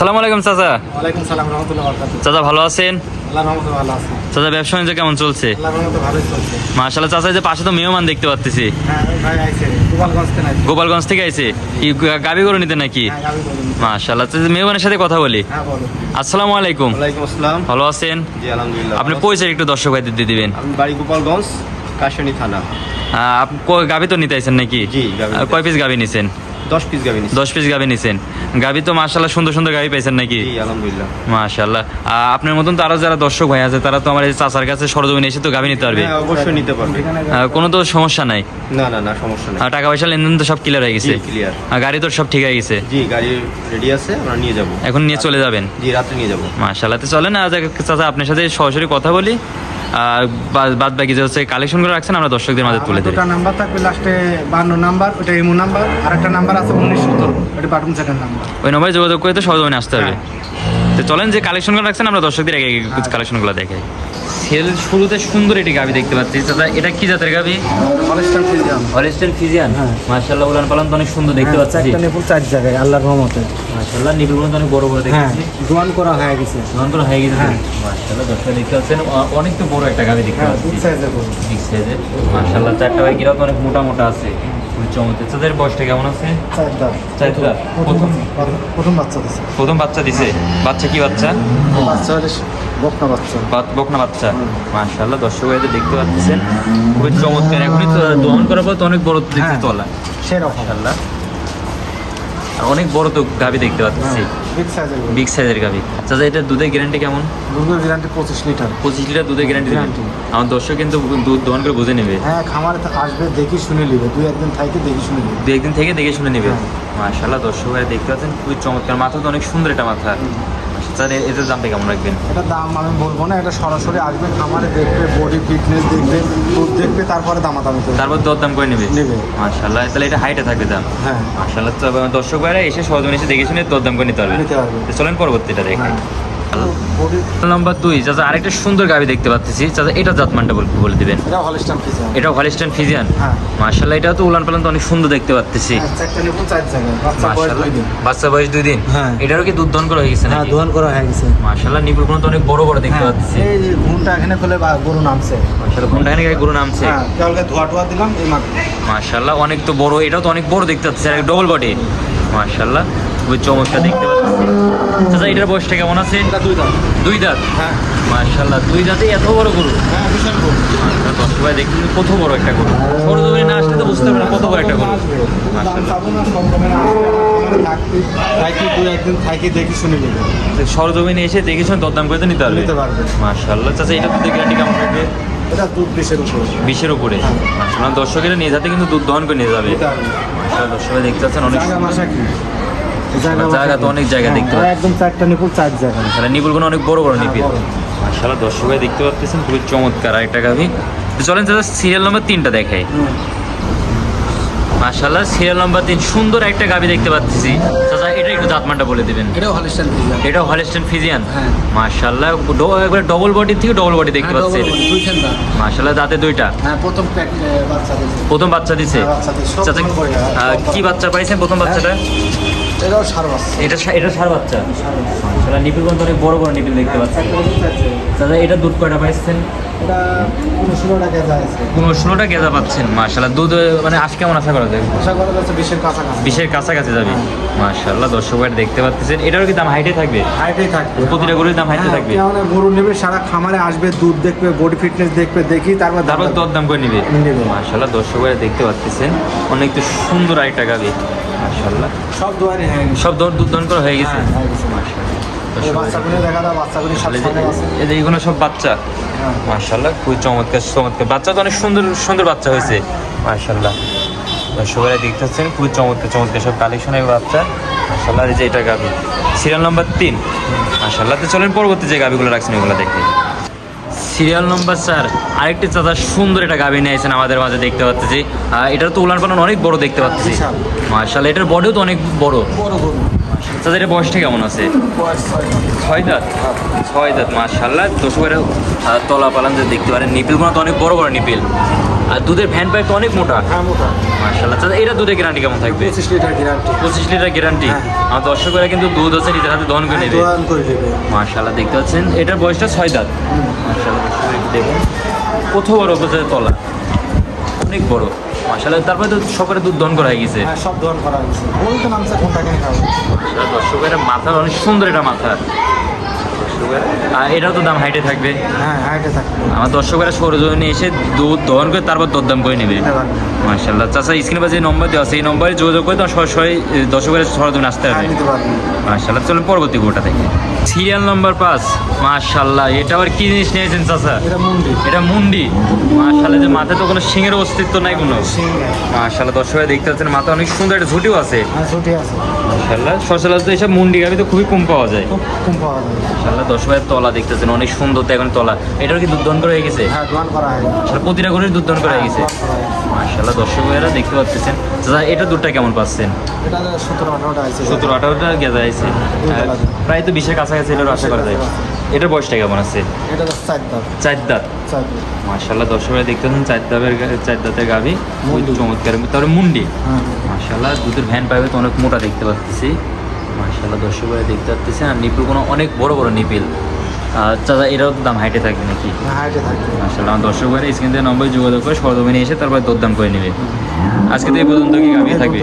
সালাম আলাইকুম চাচা। ওয়ালাইকুম সালাম রহমতুল্লাহ চাচা ভালো আছেন? আল্লাহ রহমতে ভালো আছে। চাচা ব্যবসা বাণিজ্য কেমন চলছে? আল্লাহ রহমতে ভালোই চলছে। মাশাল্লাহ চাচা যে পাশে তো মেহমান দেখতে পাচ্ছি হ্যাঁ ভাই আইছে গোপালগঞ্জ থেকে আইছে। গোপালগঞ্জ থেকে আইছে? কি গাবি করে নিতে নাকি? হ্যাঁ গাবি চাচা মেহমানের সাথে কথা বলি। হ্যাঁ বলো। আসসালামু আলাইকুম। ওয়ালাইকুম আসসালাম। ভালো আছেন? জি আলহামদুলিল্লাহ আপনি পয়সা একটু দর্শক ভাইদের দিয়ে দিবেন। আমি বাড়ি গোপালগঞ্জ কাশানি থানা। আপনি গাবি তো নিতে আইছেন নাকি? জি, কয় পিস গাবি নিছেন? দশ পিস গাবি দশ পিস গাবি নিছেন। গাবি তো মাশাল্লাহ সুন্দর সুন্দর গাবি পাইছেন নাকি? আলহামদুলিল্লাহ। মাশাল্লাহ আপনার মতন তো আরও যারা দর্শক ভাই আছে তারা তো আমার এই চাচার কাছে সরজমিনে এসে তো গাবি নিতে পারবে। হ্যাঁ অবশ্যই নিতে পারবে। কোনো তো সমস্যা নাই। না না না সমস্যা নেই। টাকা পয়সা লেনদেন তো সব ক্লিয়ার হয়ে গেছে। ক্লিয়ার গাড়ি তো সব ঠিক হয়ে গেছে। জি গাড়ি রেডি আছে আমরা নিয়ে যাব। এখন নিয়ে চলে যাবেন। জি রাত্রে নিয়ে যাব। মাশাল্লাহ তো চলেন আজ চাচা আপনার সাথে সরাসরি কথা বলি। আর বাদ বাকি যে হচ্ছে কালেকশন করে রাখছেন আমরা দর্শকদের মাঝে তুলে দিই দুটা নাম্বার থাকবে লাস্টে বান্ন নাম্বার ওটা ইমো নাম্বার আর একটা নাম্বার আছে উনিশ সত্তর ওটা বাটন সেকেন্ড নাম্বার ওই নম্বরে যোগাযোগ করে তো সহজে আসতে হবে। হ্যাঁ। তো চলেন যে কালেকশন করে রাখছেন আমরা দর্শকদের আগে কালেকশনগুলো দেখাই। সেল শুরুতে সুন্দর একটি গাবি দেখতে পাচ্ছি। চাচা এটা কি জাতের গাবি? হলস্টার ফ্রিজাম হলিস্টেন ফিজিয়ান হ্যাঁ। মাশাআল্লাহ উলান পালান তো অনেক সুন্দর দেখতে পাচ্ছি। চারটা নেপুল চার জায়গায় আল্লাহর রহমতে। মাশাআল্লাহ নিবিড় তো অনেক বড় বড় হ্যাঁ দেখতেছি দোয়ান করা হয়ে গেছে। ধান করা হয়ে গেছে। হ্যাঁ। মাশাআল্লাহ দর্শক দেখতে পাচ্ছেন অনেক তো বড় একটা গাবি দেখতে হ্যাঁ পাচ্ছি। সাইজের সাইজের মাশাআল্লাহ চারটা ভাই কীরকম অনেক মোটা মোটা আছে। চমৎকার। তাদের বয়সটা কেমন আছে। প্রথম বাচ্চা দিছে। প্রথম বাচ্চা দিছে। বাচ্চা কি বাচ্চা? বাচ্চা বকনা বাচ্চা। বকনা বাচ্চা। মাশাআল্লাহ দর্শক ভাইদের দেখতে পাচ্ছেন। খুবই চমৎকার। এখনই তো দহন করার পর তো অনেক বড় দেখতে হ্যাঁ। তলা সেরকম। মাশাআল্লাহ। অনেক বড় তো গাবি দেখতে পাচ্ছি। বিগ সাইজের গাবি। চাচা এটা দুধের গ্যারান্টি কেমন? দুধের গ্যারান্টি পঁচিশ লিটার। পঁচিশ লিটার দুধের গ্যারান্টি আমার দর্শক কিন্তু দুধ দহন করে বুঝে নেবে। হ্যাঁ খামারে তো আসবে দেখি শুনে নিবে। দুই একদিন থাইকে দেখি শুনে নিবে। দু একদিন থেকে দেখে শুনে নেবে। হ্যাঁ। মাশাআল্লাহ দর্শক ভাই দেখতে পাচ্ছেন খুবই চমৎকার। মাথা তো অনেক সুন্দর একটা মাথা। স্যার এটার দামটা কেমন রাখবেন? এটা দাম আমি বলব না এটা সরাসরি আসবে খামারে দেখবে বডি ফিটনেস দেখবে দুধ দেখবে তারপরে দামাদামি করবে। তারপর দর দাম করে নেবে? নেবে। মাশাআল্লাহ তাহলে এটা হাইটে থাকবে দাম? হ্যাঁ। মাশাআল্লাহ তো দর্শক ভাইরা এসে সহজে এসে দেখে শুনে দর দাম করে নিতে পারবে। নিতে পারবে। চলেন পরবর্তীটা দেখে। বডি নাম্বার দুই চাচা আরেকটা সুন্দর গাবি দেখতে পাচ্ছি চাচা এটা জাতমানটা বল- বলে দিবেন। এটা হলিস্টান ফিজিয়ান হ্যাঁ। মাশাআল্লাহ এটা তো উলান পালান তো অনেক সুন্দর দেখতে পাচ্ছি হ্যাঁ, বাচ্চা বয়স দুই দিন। হ্যাঁ। এটারও কি দুধ দহন করা হয়ে গেছে হ্যাঁ নাকি? করা হয়ে গেছে। মাশাআল্লাহ নিপুণ তো অনেক বড় বড় দেখতে পাচ্ছি। এই ঘুমটা এখানে খুলে গরু নামছে। মাশাআল্লাহ কোনটা এখানে গরু নামছে। কালকে ধোয়া টোয়া দিলাম এই মাত্র। মাশাআল্লাহ অনেক তো বড় এটাও তো অনেক বড় দেখতে পাচ্ছি ডবল বডি মাশাআল্লাহ খুবই চমৎকার দেখতে পাচ্ছি। চাচা এটার বয়সটা কেমন আছে? দুই দাম দুই দাঁত? হ্যাঁ। মাশাআল্লাহ দুই দাঁতে এত বড় গরু? হ্যাঁ বিশাল গরু। দশ ভাই দেখতে কত বড় একটা গরু। সরজমিনে না আসলে তো বুঝতে পারবে না কত বড় একটা গরু। সরজমিনে এসে দেখে শুনে দরদাম করে তো নিতে পারবে? মাশাআল্লাহ চাচা এটা দুধের গ্যারান্টি কেমন থাকবে? এটা দুধ বিশের উপর। বিশের উপরে? হ্যাঁ। মাশাআল্লাহ দর্শকেরা নিয়ে যাতে কিন্তু দুধ দহন করে নিয়ে যাবে। পারবে। দর্শকরা দেখতে পাচ্ছেন অনেক জায়গা কি জায়গা তো অনেক জায়গা দেখতে হ্যাঁ, পাচ্ছি। একদম চারটা নিপুল চার জায়গা। তাহলে নিপুলগুলো অনেক বড় বড় নিপিল। বড়। মাশাআল্লাহ দর্শকরা দেখতে পাচ্ছেন খুবই চমৎকার আরেকটা গাভি। চলেন চাচা সিরিয়াল নম্বর তিনটা দেখাই। মাশাআল্লাহ সিরিয়াল নম্বর তিন সুন্দর একটা গাভি দেখতে পাচ্ছি। চাচা এটা একটু জাতমানটা বলে দিবেন। এটাও হলিস্টান এটা হলিস্টেন ফিজিয়ান হ্যাঁ। মাশাআল্লাহ ড- একবারে ডবল বডি থেকে ডবল বডি দেখতে পাচ্ছি। মাশাআল্লাহ দাঁতে দুইটা। হ্যাঁ প্রথম বাচ্চা দিয়েছে প্রথম বাচ্চা দিছে। হ্যাঁ, চাচা মনে কি বাচ্চা পাইছেন প্রথম বাচ্চাটা? এটাও সার বাচ্চা। এটা এটা সার বাচ্চা। মাশাআল্লাহ নিপিল কিন্তু অনেক বড় বড় নিপিল দেখতে পাচ্ছি। দাদা এটা দুধ কয়টা পাইছেন? এটা কোনো ষোলোটা পাচ্ছেন? মাশাআল্লাহ দুধ মানে আজ কেমন আশা করা যায়? আশা করা যাচ্ছে বিশের কাছাকাছি। বিশের কাছাকাছি যাবে। মাশাআল্লাহ দর্শক ভাই দেখতে পাচ্ছেন। এটারও কি দাম হাইটে থাকবে? হাইটেই থাকবে। প্রতিটা গরুর দাম হাইটে হ্যাঁ, থাকবে? কেউ না গরু নেবে সারা খামারে আসবে দুধ দেখবে বডি ফিটনেস দেখবে দেখি তারপর তারপর দর দাম করে নিবে। মাশাআল্লাহ দর্শক ভাই দেখতে পাচ্ছেন। অনেক তো সুন্দর আরেকটা গাবি। মাশাআল্লাহ। সব দুয়ারে হয়ে সব দুধ করা হয়ে গেছে? হ্যাঁ, হয়ে গেছে। মাশাআল্লাহ। এই বাচ্চাগুলো দেখা দাও বাচ্চাগুলি সব আছে। এই যে এগুলো সব বাচ্চা? হ্যাঁ। মাশাআল্লাহ খুবই চমৎকার চমৎকার। বাচ্চা তো অনেক সুন্দর সুন্দর বাচ্চা হয়েছে। মাশাআল্লাহ। সবাই দেখতে পাচ্ছেন খুবই চমৎকার চমৎকার সব কালেকশনের বাচ্চা। মাশাআল্লাহ এই যে এটা গাবি। সিরিয়াল নাম্বার তিন। মাশাআল্লাহ তো চলেন পরবর্তী যে গাবিগুলো রাখছেন ওগুলো দেখে। সিরিয়াল নম্বর স্যার আরেকটি চাচা সুন্দর একটা গাভী নিয়ে এসেছেন আমাদের মাঝে দেখতে পাচ্ছি এটার তো উলান পালন অনেক বড় দেখতে পাচ্ছি মার্শাল এটার বডিও তো অনেক বড় বড়। চাচা এটা বয়সটা কেমন আছে? ছয় দাঁত? ছয় দাঁত মাশাল্লাহ দর্শকেরা তলা পালান যে দেখতে পারেন নিপিলগুলো তো অনেক বড় বড় নিপিল। আর দুধের ভ্যান পাইপ তো অনেক মোটা। হ্যাঁ মোটা। চাচা এটা দুধের গ্যারান্টি কেমন থাকবে? পঁচিশ লিটার গ্যারান্টি পঁচিশ লিটার গ্যারান্টি হ্যাঁ। আমার দর্শকেরা কিন্তু দুধ হচ্ছে নিজের হাতে দহন করে নেবে। দোয়ান করে দেবে মাশাল্লাহ দেখতে পাচ্ছেন এটার বয়সটা ছয় দাঁত। একটু দেখুন। কত বড় তলা। অনেক বড়। মাশাল্লাহ তারপরে তো সকালে দুধ দহন করা হয়ে গেছে। হ্যাঁ সব দহন করা হয়েছে বলতে নামছে কোনটা কিনে খাব মাশাআল্লাহ, দর্শকের মাথা অনেক সুন্দর এটা মাথা। আর এটাও তো দাম হাইটে থাকবে। হ্যাঁ হাইটে থাকবে। আমার দর্শকেরা সরজমিনে এসে দুধ দহন করে তারপর দরদাম করে নেবে। পারবে। চাচা স্ক্রিনে যে নম্বর দেওয়া আছে এই নম্বরে যোগাযোগ করে তোমার সরাসরি দর্শকের সরজমিনে আসতে হবে মাশাল্লাহ চলুন পরবর্তী গোটা থেকে সিরিয়াল নাম্বার পাঁচ। মাশাল্লাহ এটা আবার কি জিনিস নিয়েছেন চাচা? এটা মুন্ডি। এটা মুন্ডি। মাশাল্লাহ যে মাথায় তো কোনো সিংহের অস্তিত্ব নাই কোনো। সিঙ্গে মাশাল্লাহ দর্শকরা দেখতে পাচ্ছেন মাথা অনেক সুন্দর একটা ঝুটিও আছে। হ্যাঁ ছুটি আছে। মাশাল্লাহ তো এইসব মুন্ডি গাভি তো খুবই কম পাওয়া যায়। কম পাওয়া যাবে দশ দর্শকের তলা দেখতেছেন অনেক সুন্দর তো এখন তলা। এটার কি দুধ হয়ে গেছে? হ্যাঁ দোয়ান করা হয় প্রতিটা ঘরের দুধ দহন হয়ে গেছে। দোয়ান দর্শক ভাইয়েরা দেখতে পাচ্ছেন। দাদা এটা দুধটা কেমন পাচ্ছেন? এটা সতেরো আঠারোটা আছে। সতেরো আঠারোটা গেজা আছে। প্রায় তো বিশের কাছাকাছি এটার আশা করা যায়। এটার বয়সটা কেমন আছে? এটা চার দাঁত চার মাশাল্লাহ দর্শকরা দেখতে পাচ্ছেন চার দাঁতের চার দাঁতের গাভি। চমৎকার। তারপরে মুন্ডি। হ্যাঁ মাশাল্লাহ দুধের ভ্যান পাইবে তো অনেক মোটা দেখতে পাচ্ছি। মাশাল্লাহ দর্শকরা দেখতে পাচ্ছেন। আর নিপিল কোনো অনেক বড় বড় নিপিল। চাচা এটাও দাম হাইটে থাকবে নাকি? হ্যাঁ হাইটে থাকবে। মাশাল্লাহ আমার দর্শক ভাইরা স্ক্রিন থেকে নম্বরে যোগাযোগ করে সরজমিনে এসে তারপর দরদাম করে নেবে। আজকে তো এই পর্যন্ত কি গাভি থাকবে।